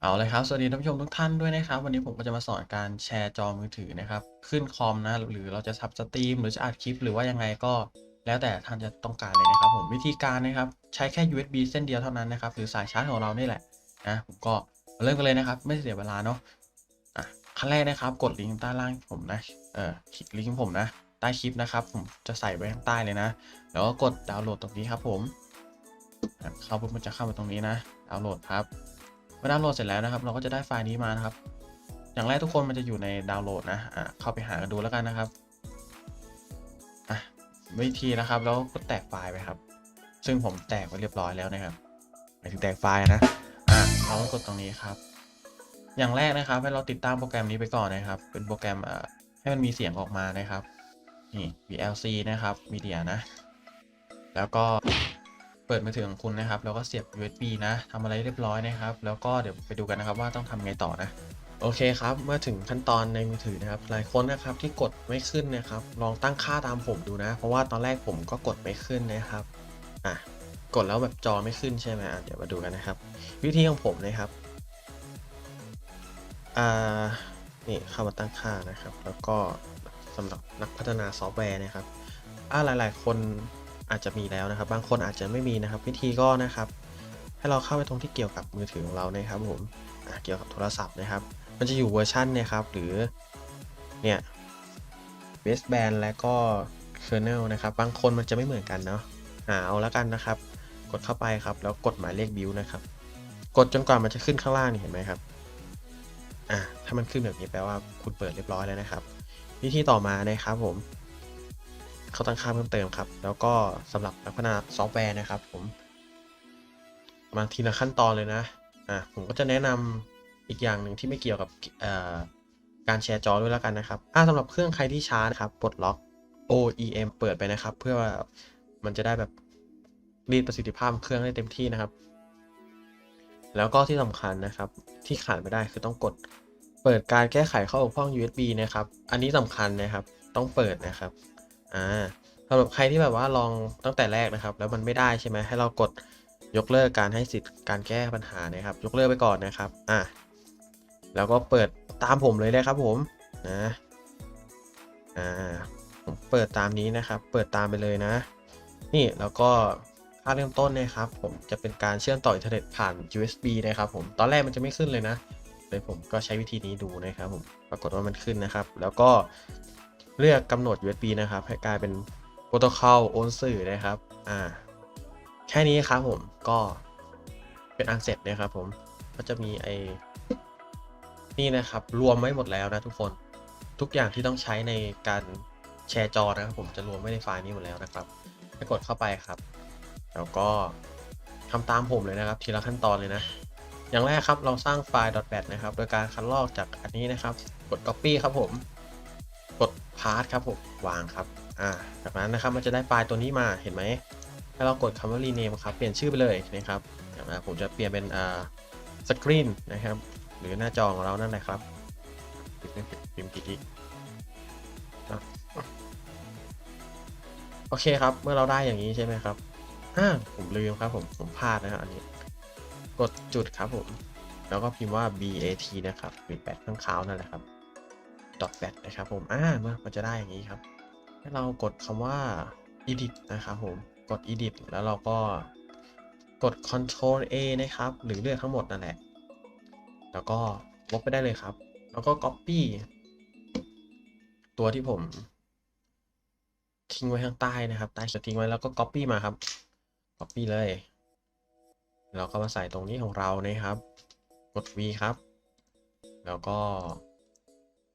เอาเลยครับ สวัสดีท่านผู้ชมทุกท่านด้วยนะครับ วันนี้ผมก็จะมาสอนการแชร์จอมือถือนะครับ ขึ้นคอมนะ หรือเราจะทับสตรีม หรือจะอัดคลิป หรือว่ายังไงก็ แล้วแต่ท่านจะต้องการเลยนะครับ ผมวิธีการนะครับใช้แค่ USB เส้นเดียวเท่านั้นนะครับ หรือสายชาร์จของเรานี่แหละนะผมก็เริ่มกันเลยนะครับ ไม่เสียเวลาเนาะอะขั้นแรกนะครับ กดลิงก์ใต้ล่างผมนะเออคลิกลิงก์ผมนะใต้คลิปนะครับ ผมจะใส่ไว้ข้างใต้เลยนะ แล้วก็กดดาวน์โหลดตรงนี้ครับ ผมอะเข้าปุ๊บมันจะเข้ามาตรงนี้นะดาวน์โหลดครับ อดาวน์โหลดเสร็จแล้วนะครับ เราก็จะได้ไฟล์นี้มานะครับ อย่างแรกทุกคนมันจะอยู่ในดาวน์โหลดนะอะเข้าไปหากันดูแล้วกันนะครับอะวิธีนะครับแล้วก็แตกไฟล์ไปครับ ซึ่งผมแตกไว้เรียบร้อยแล้วนะครับหมายถึงแตกไฟล์นะอะเราก็กดตรงนี้ครับ อย่างแรกนะครับให้เราติดตั้งโปรแกรมนี้ไปก่อนนะครับ เป็นโปรแกรมอ่อให้มันมีเสียงออกมานะครับนี่ VLC นะครับ Media นะ แล้วก็ เปิดมือถือของคุณนะครับ แล้วก็เสียบ USB นะทำอะไรเรียบร้อยนะครับ แล้วก็เดี๋ยวไปดูกันนะครับว่าต้องทำไงต่อนะโอเคครับ เมื่อถึงขั้นตอนในมือถือนะครับ หลายคนนะครับที่กดไม่ขึ้นนะครับ ลองตั้งค่าตามผมดูนะ เพราะว่าตอนแรกผมก็กดไม่ขึ้นนะครับ อะ กดแล้วแบบจอไม่ขึ้นใช่ไหมอะเดี๋ยวมาดูกันนะครับ วิธีของผมนะครับ อ่า นี่เข้ามาตั้งค่านะครับ แล้วก็สำหรับนักพัฒนาซอฟต์แวร์นะครับ อ่าหลาย ๆ คน อาจจะมีแล้วนะครับ บางคนอาจจะไม่มีนะครับ วิธีก็นะครับ ให้เราเข้าไปตรงที่เกี่ยวกับมือถือของเรานะครับผมเกี่ยวกับโทรศัพท์นะครับ มันจะอยู่เวอร์ชันเนะครับ หรือเนี่ย baseband และก็ kernel นะครับ บางคนมันจะไม่เหมือนกันเนาะหาเอาล้วกันนะครับ กดเข้าไปครับ แล้วกดหมายเลข build นะครับ กดจนกว่ามันจะขึ้นข้างล่างนี่เห็นไหมครับอ่าถ้ามันขึ้นแบบนี้แปลว่าคุณเปิดเรียบร้อยแล้วนะครับ วิธีต่อมานะครับผม เขาตั้งค่าเพิ่มเติมครับ แล้วก็สำหรับนักพัฒนาซอฟต์แวร์นะครับ ผม มาทีละขั้นตอนเลยนะอะผมก็จะแนะนำอีกอย่างหนึ่งที่ไม่เกี่ยวกับการแชร์จอด้วยแล้วกันนะครับอ่าสำหรับเครื่องใครที่ช้านะครับปลดล็อก OEM เปิดไปนะครับ เพื่อว่ามันจะได้แบบรีดประสิทธิภาพเครื่องได้เต็มที่นะครับ แล้วก็ที่สำคัญนะครับ ที่ขาดไม่ได้คือต้องกดเปิดการแก้ไขข้อบกพร่อง USB นะครับ อันนี้สำคัญนะครับ ต้องเปิดนะครับ อ่าสำหรับใครที่แบบว่าลองตั้งแต่แรกนะครับ แล้วมันไม่ได้ใช่ไหมให้เรากดยกเลิกการให้สิทธิ์การแก้ปัญหานะครับ ยกเลิกไปก่อนนะครับอะแล้วก็เปิดตามผมเลยนะครับผมนะอ่าผมเปิดตามนี้นะครับ เปิดตามไปเลยนะ นี่แล้วก็ค่าเริ่มต้นนะครับผมจะเป็นการเชื่อมต่ออินเทอร์เน็ตผ่าน USB นะครับผมตอนแรกมันจะไม่ขึ้นเลยนะเลยผมก็ใช้วิธีนี้ดูนะครับผมปรากฏว่ามันขึ้นนะครับ แล้วก็ เลือกกำหนด USB นะครับ ให้กลายเป็นโปรโตคอลโอนสื่อนะครับ อ่า แค่นี้ครับผมก็เป็นอันเสร็จนะครับผม ก็จะมีไอ้นี่นะครับ รวมไว้หมดแล้วนะทุกคน ทุกอย่างที่ต้องใช้ในการแชร์จอนะครับผมจะรวมไว้ในไฟล์นี้หมดแล้วนะครับให้กดเข้าไปครับ แล้วก็ทำตามผมเลยนะครับ ทีละขั้นตอนเลยนะ อย่างแรกครับเราสร้างไฟล์ .bat นะครับ โดยการคัดลอกจากอันนี้นะครับ กด copy ครับผม กด part ครับผมวางครับอ่าจากนั้นนะครับมันจะได้ไฟล์ตัวนี้มาเห็นไหมให้เรากดคำว่า rename ครับเปลี่ยนชื่อไปเลยนะครับอย่างนผมจะเปลี่ยนเป็นอ่า screen นะครับ หรือหน้าจอของเรานั่นแหละครับปิดไม่ปิดพิมพ์ผิดอีกโอเคครับ เมื่อเราได้อย่างนี้ใช่ไหมครับอ่าผมลืมครับผมผมพลาดนะครับอันนี้ กดจุดครับผม แล้วก็พิมพ์ว่า bat นะครับหรือแปดข้างเขานั่นแหละครับ bat นะครับผมอ่าเมื่อมันจะได้อย่างนี้ครับ ให้เรากดคำว่า edit นะครับผม กด edit แล้วเราก็กด control A นะครับ หรือเลือกทั้งหมดนั่นแหละ แล้วก็ลบไปได้เลยครับ แล้วก็ copy ตัวที่ผม ทิ้งไว้ข้างใต้นะครับ ใต้จะทิ้งไว้แล้วก็ copy มาครับ copy เลย เราก็มาใส่ตรงนี้ของเรานะครับ กด V ครับ แล้วก็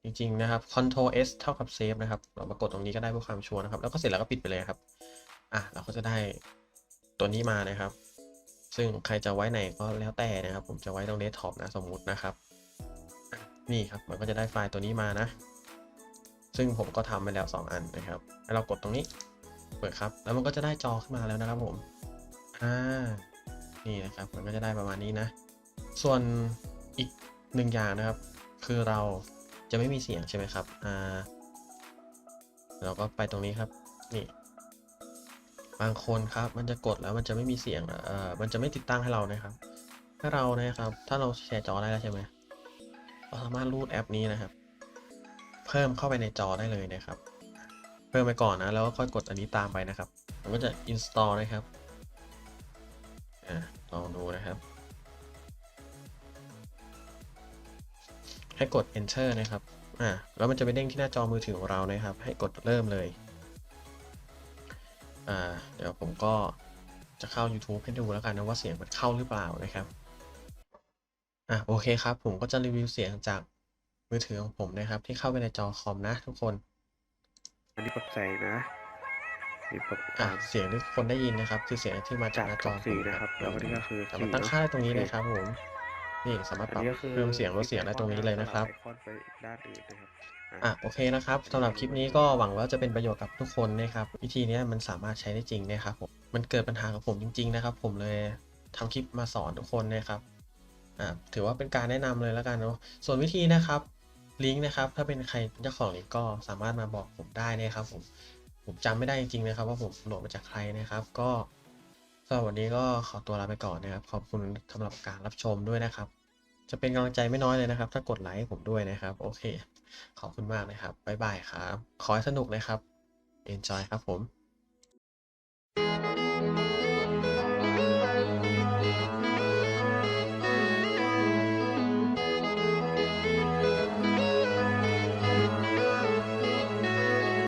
จริงๆนะครับ Ctrl S เท่ากับ Save นะครับ เรามากดตรงนี้ก็ได้เพื่อความชัวร์นะครับ แล้วก็เสร็จแล้วก็ปิดไปเลยครับ อะ เราก็จะได้ตัวนี้มานะครับ ซึ่งใครจะไว้ไหนก็แล้วแต่นะครับ ผมจะไว้ตรงเดสก์ท็อปนะสมมุตินะครับ นี่ครับ มันก็จะได้ไฟล์ตัวนี้มานะ ซึ่งผมก็ทำไปแล้ว 2 อันนะครับให้เรากดตรงนี้ เปิดครับ แล้วมันก็จะได้จอขึ้นมาแล้วนะครับผม อ่า นี่นะครับ มันก็จะได้ประมาณนี้นะ ส่วนอีกหนึ่งอย่างนะครับ คือเรา จะไม่มีเสียงใช่ไหมครับอ่าเราก็ไปตรงนี้ครับนี่บางคนครับมันจะกดแล้วมันจะไม่มีเสียงเอ่อมันจะไม่ติดตั้งให้เรานะครับ ถ้าเรานะครับ ถ้าเราแชร์จอได้แล้วใช่ไหมเราสามารถรูดแอปนี้นะครับ เพิ่มเข้าไปในจอได้เลยนะครับ เพิ่มไปก่อนนะแล้วก็ค่อยกดอันนี้ตามไปนะครับมันก็จะ install นะครับอ่าลองดูนะครับ ให้กด enter นะครับ อ่า แล้วมันจะไปเด้งที่หน้าจอมือถือของเรานะครับ ให้กดเริ่มเลย อ่า เดี๋ยวผมก็จะเข้า YouTube ให้ดูแล้วกันนะว่าเสียงมันเข้าหรือเปล่านะครับ อะโอเคครับ ผมก็จะรีวิวเสียงจากมือถือของผมนะครับ ที่เข้าไปในจอคอมนะทุกคน อันนี้ปรับแสงนะนี่ปรับคอะวามเสียงที่ทุกคนได้ยินนะครับ คือเสียงที่มาจากหน้าจอจากสีนะครับ แล้วก็นี่ก็คือแต่มาสีตั้งเนอะค่าได้ตรงนี้โอเคเลยครับผม นี่สามารถปอันรับนี้ก็คือเพิ่มเสียงลดเสียงได้ตรงนี้เลยนะครับไอคอนไปอีกด้านอื่นนะครับอะโอเคนะครับสำหรับคลิปนี้ก็หวังว่าจะเป็นประโยชน์กับทุกคนนะครับวิธีเนี้ยมันสามารถใช้ได้จริงนะครับผมมันเกิดปัญหากับผมจริง ๆ นะครับ ผมเลยทำคลิปมาสอนทุกคนนะครับอะถือว่าเป็นการแนะนำเลยแล้วกันเนาะส่วนวิธีนะครับลิงก์นะครับ ถ้าเป็นใครเจ้าของลิงก์ก็สามารถมาบอกผมได้นะครับผมผมจำไม่ได้จริงๆนะครับ ว่าผมโหลดมาจากใครนะครับ ก็สำหรับวันนี้ก็ขอตัวลาไปก่อนนะครับ ขอบคุณสำหรับการรับชมด้วยนะครับ จะเป็นกำลังใจไม่น้อยเลยนะครับ ถ้ากดไลค์ให้ผมด้วยนะครับ โอเค ขอบคุณมากนะครับ บ๊ายบายครับ ขอให้สนุกนะครับ enjoy ครับผม